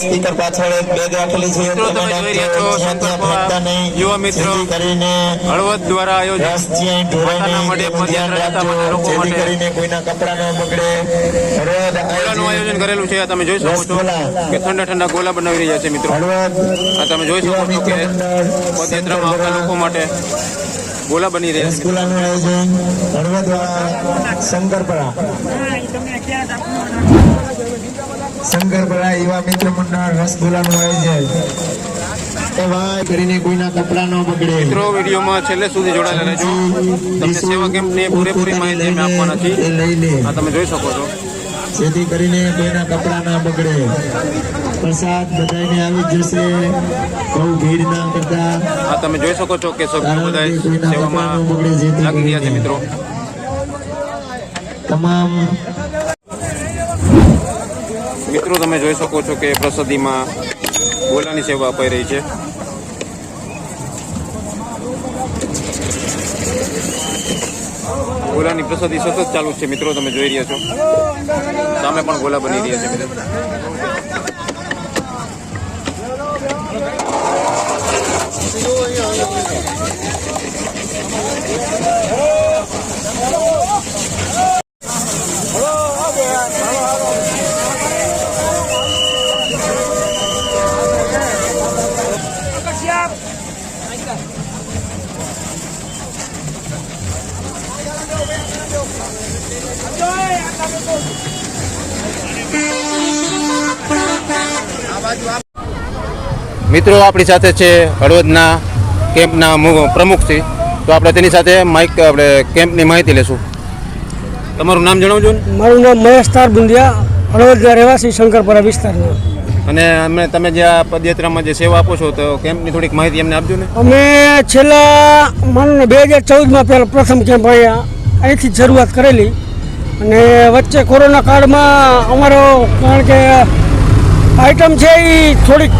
Speaker પાછળ એક bag રાખેલી છે. શંકરપુરા. યુવા મિત્રો કરીને હળવદ દ્વારા આયોજિત પદયાત્રા લોકો માટે કરીને કોઈના કપડાં ન બગડે આયોજન કરેલું છે તમે જોઈ શકો છો કે ઠંડા ઠંડા ગોલા બનાવી રહ્યા છે મિત્રો. આ તમે જોઈ શકો છો કે પદયાત્રામાં આવતા લોકો માટે ગોલા બની રહ્યા છે. રસગુલ્લાનું આયોજન હળવદ વાળા શંકરપરા શંકરપરા એવા મિત્ર મંડળ રસગુલ્લાનું આયોજન. એ ભાઈ કરીને કોઈના કપડા ન બગડે. મિત્રો વિડીયોમાં છેલ્લે સુધી જોડાયેલા રહેજો. તમને સેવા કેમ્પની પૂરેપૂરી માહિતી અમે આપવાના છીએ એ લઈ આ તમે જોઈ શકો છો. જેથી કરીને કોઈના કપડાં ના બગડે. પ્રસાદ બધાને આવી જશે. બહુ ભીડ ના કરતા. આ તમે જોઈ શકો છો કે સૌ બધા સેવામાં લાગી રહ્યા છે મિત્રો. તમામ મિત્રો, તમે જોઈ શકો છો કે પ્રસાદીમાં ગોલાની સેવા અપાઈ રહી છે. ગોલાની પ્રસાદી સતત ચાલુ છે મિત્રો, તમે જોઈ રહ્યા છો. સામે પણ ગોલા બની રહ્યા છે મિત્રો. મિત્રો આપણી સાથે છે હળવદના કેમ્પના પ્રમુખ છે તો આપણે તેની સાથે માઇક આપણે કેમ્પની માહિતી લેશું. તમારું નામ જણાવજો મારું નામ મહેશ તાર બુંદિયા હળવદના રહેવાસી શંકરપરા વિસ્તારના. અને અમે તમે જે આ પદયાત્રામાં જે સેવા આપો છો તો કેમ્પની થોડીક માહિતી અમને આપજો ને. અમે છેલ્લા માનો બે હજાર ચૌદમાં પહેલાં પ્રથમ કેમ્પ અહીંયા અહીંથી શરૂઆત કરેલી. અને વચ્ચે કોરોના કાળમાં અમારો, કારણ કે આઈટમ છે એ થોડીક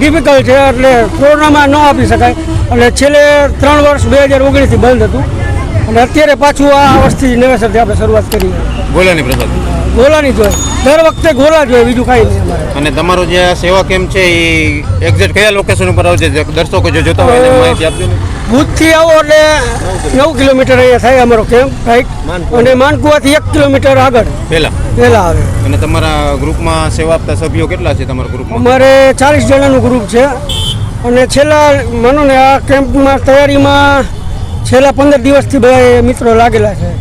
ડિફિકલ્ટ છે, એટલે કોરોનામાં ન આપી શકાય. એટલે છેલ્લે ત્રણ વર્ષ બે હજાર ઓગણીસથી બંધ હતું. અને અત્યારે પાછું આ વર્ષથી નવેસરથી આપણે શરૂઆત કરી ગોલાની પ્રસાદી ગોલાની જોઈએ દર વખતે ગોલા જોઈએ બીજું કાંઈ નહીં અમારે. અને તમારો જે આ સેવા કેમ્પ છે એ એક્ઝેક્ટ કયા લોકેશન ઉપર આવશે જે દર્શકો જો જોતા હોય એને માહિતી આપજો ને. ભૂજથી આવો એટલે નવ કિલોમીટર અહીંયા થાય અમારો કેમ્પ રાઈટ અને માનકુવાથી એક કિલોમીટર આગળ. પહેલા? પહેલા આવે. અને તમારા ગ્રુપમાં સેવા આપતા સભ્યો કેટલા છે તમારા ગ્રુપમાં? અમારે ચાલીસ જણાનું ગ્રુપ છે. અને છેલ્લા માનો ને આ કેમ્પમાં તૈયારીમાં છેલ્લા પંદર દિવસથી બધા મિત્રો લાગેલા છે.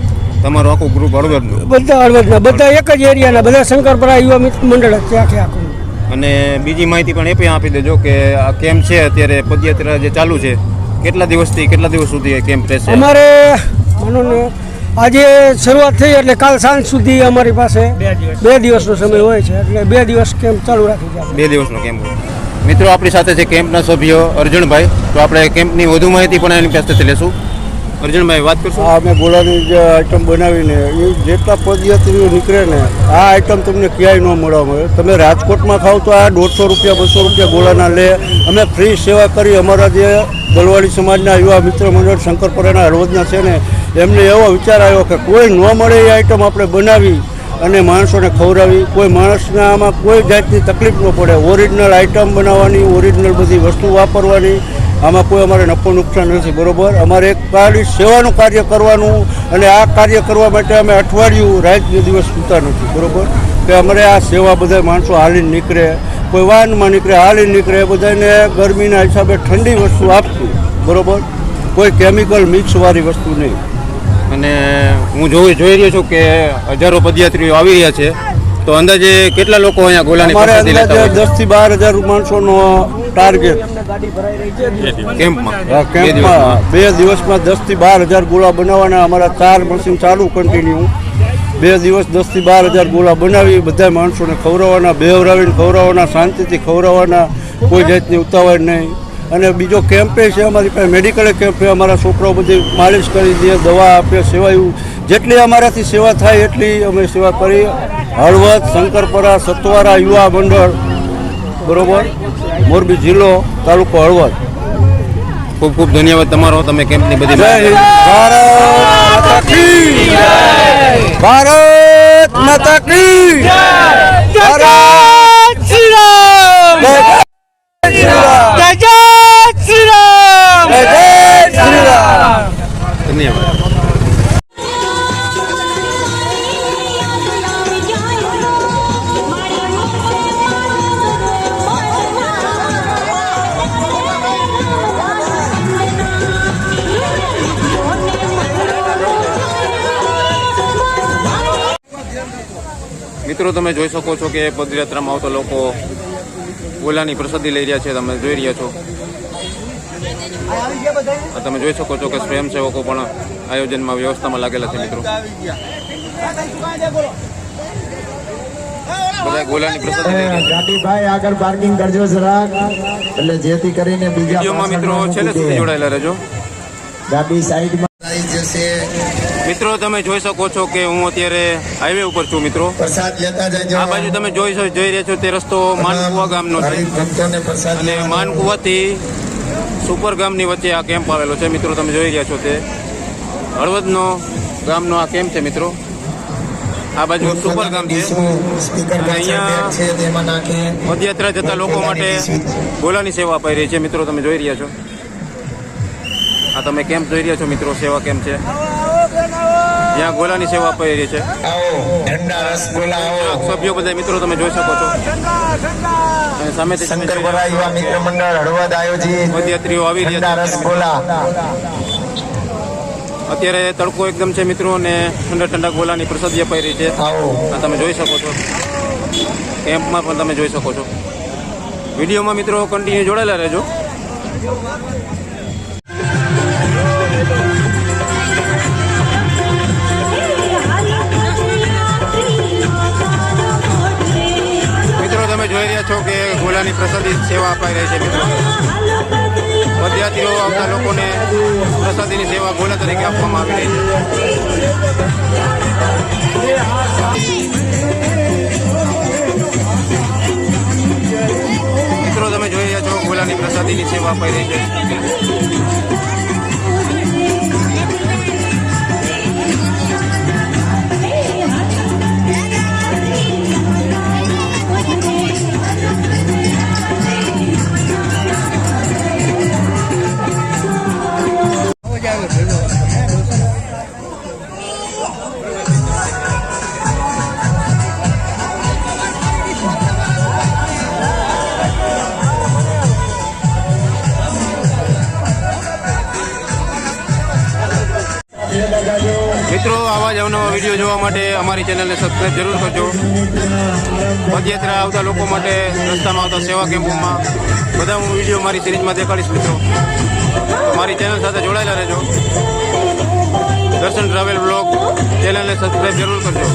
તમારું આખું ગ્રુપ હળવદનું બધા હળવદના બધા એક જ એરિયાના બધા શંકરપરા યુવા મિત્ર મંડળ જ છે આખે આખું. અને બીજી માહિતી પણ એ પણ આપી દેજો કે આ કેમ્પ છે અત્યારે પદયાત્રા જે ચાલુ છે કેટલા દિવસથી કેટલા દિવસ સુધી એ કેમ્પ રહેશે? અમારે માનો ને આજે શરૂઆત થઈ એટલે કાલ સાંજ સુધી અમારી પાસે બે દિવસનો સમય હોય છે એટલે બે દિવસ કેમ્પ ચાલુ રાખી છે બે દિવસનો કેમ્પ મિત્રો આપણી સાથે છે કેમ્પના સભ્યો અર્જુનભાઈ. તો આપણે કેમ્પની વધુ માહિતી પણ એની પાસેથી લેશું. અર્જુનભાઈ, વાત કરશો? અમે ગોળાની જે આઈટમ બનાવીને, એ જેટલા પદયાત્રીઓ નીકળે ને, આ આઈટમ તમને ક્યાંય ન મળવા મળે. તમે રાજકોટમાં ખાવ તો આ દોઢસો રૂપિયા, બસો રૂપિયા ગોળાના લે. અમે ફ્રી સેવા કરી અમારા જે દલવાડી સમાજના યુવા મિત્ર મંડળ, શંકરપરાના હળવદના છે ને, એમને એવો વિચાર આવ્યો કે કોઈ ન મળે એ આઈટમ આપણે બનાવી અને માણસોને ખવડાવી. કોઈ માણસના આમાં કોઈ જાતની તકલીફ ન પડે. ઓરિજિનલ આઈટમ બનાવવાની ઓરિજિનલ બધી વસ્તુ વાપરવાની. આમાં કોઈ અમારે નફો નુકસાન નથી, બરોબર? અમારે એક ખાલી સેવાનું કાર્ય કરવાનું અને આ કાર્ય કરવા માટે અમે અઠવાડિયું રાત ને દિવસ સૂતા નથી, બરોબર? કે અમારે આ સેવા બધા માણસો હાલીને નીકળે, કોઈ વાહનમાં નીકળે હાલી નીકળે બધાને ગરમીના હિસાબે ઠંડી વસ્તુ આપશું, બરોબર? કોઈ કેમિકલ મિક્સવાળી વસ્તુ નહીં. અને હું જોઈ જોઈ રહ્યો છું કે હજારો પદયાત્રીઓ આવી રહ્યા છે. તો અંદાજે કેટલા લોકો અહીંયા ગોલાની પ્રસાદી લેતા હોય દસથી બાર હજાર માણસોનો ટાર્ગેટ છે કેમ્પમાં બે દિવસમાં? કેમ્પમાં બે દિવસમાં દસથી બાર હજાર ગોળા બનાવવાના. અમારા ચાર મશીન ચાલુ કન્ટિન્યુ બે દિવસ દસથી બાર હજાર ગોળા બનાવી બધા માણસોને ખવડાવવાના બેવરાવીને ખવડાવવાના શાંતિથી ખવડાવવાના. કોઈ જાતની ઉતાવળ નહીં. અને બીજો કેમ્પે છે અમારી પાસે મેડિકલ કેમ્પ છે. અમારા છોકરાઓ બધી માલિશ કરી દે દવા આપે સેવા જેટલી અમારાથી સેવા થાય એટલી અમે સેવા કરી. હળવદ શંકરપરા સતવારા યુવા મંડળ બરોબર? મોરબી જિલ્લો તાલુકો હળવદ. ખૂબ ખૂબ ધન્યવાદ તમારો. તમે કેમ્પની બધી જય ભારત ભારત માતા કી ભારત. મિત્રો તમે જોઈ શકો છો કે પદયાત્રામાં આવતા લોકો ઓલાની પ્રસાદી લઈ રહ્યા છે તમે જોઈ રહ્યા છો. તમે જોઈ શકો છો કે સ્વયંસેવકો પણ આયોજનમાં વ્યવસ્થામાં લાગેલા છે મિત્રો. આગળ પાર્કિંગ કરજો જરાક. એટલે જેથી કરીને બીજા મિત્રો છેલ્લે સુધી જોડાયેલા રહેજો. ગાડી સાઈડમાં મિત્રો તમે જોઈ શકો છો કે હું અત્યારે હાઈવે ઉપર છું મિત્રો. આ બાજુ તમે જોઈ જોઈ રહ્યા છો તે રસ્તો માનકુવા ગામનો છે. અને. માનકુવાથી સુપર ગામની વચ્ચે આ કેમ્પ આવેલો છે. મિત્રો તમે જોઈ રહ્યા છો તે. હળવદનો ગામનો આ કેમ્પ છે મિત્રો. આ બાજુ સુપર ગામ છે. અહીંયા પદયાત્રા જતા લોકો માટે ગોલાની સેવા અપાઈ રહી છે. મિત્રો તમે જોઈ રહ્યા છો. આ તમે કેમ્પ જોઈ રહ્યા છો મિત્રો. સેવા કેમ્પ છે. જ્યાં ગોલાની સેવા અપાઈ રહી છે. સભ્યો બધા મિત્રો તમે જોઈ શકો છો. અને સામેથી તમે જોઈ યુવા મિત્ર મંડળ હળવદ આયોજિત. પદયાત્રીઓ આવી રહ્યા છે. અત્યારે તડકો એકદમ છે મિત્રો અને ઠંડા ઠંડા ગોલાની પ્રસાદી અપાઈ રહી છે. તમે જોઈ શકો છો. કેમ્પમાં પણ તમે જોઈ શકો છો. વિડીયોમાં મિત્રો કન્ટિન્યુ જોડાયેલા રહેજો. કે પ્રસાદી સેવા અપાઈ રહી છે મિત્રો. પદયાત્રીઓ આવતા લોકોને પ્રસાદીની સેવા ગોલા તરીકે આપવામાં આવી રહી છે. મિત્રો, તમે જોઈ રહ્યા છો ગોલાની પ્રસાદીની સેવા અપાઈ રહી છે. આવા જ અવનવા વીડિયો જોવા માટે અમારી ચેનલને સબસ્ક્રાઈબ જરૂર કરજો. પદયાત્રા આવતા લોકો માટે રસ્તામાં આવતા સેવા કેમ્પોમાં બધા હું વીડિયો મારી સિરીઝમાં દેખાડીશ મિત્રો. મારી ચેનલ સાથે જોડાયેલા રહેજો. દર્શન ટ્રાવેલ બ્લોગ ચેનલને સબસ્ક્રાઈબ જરૂર કરજો.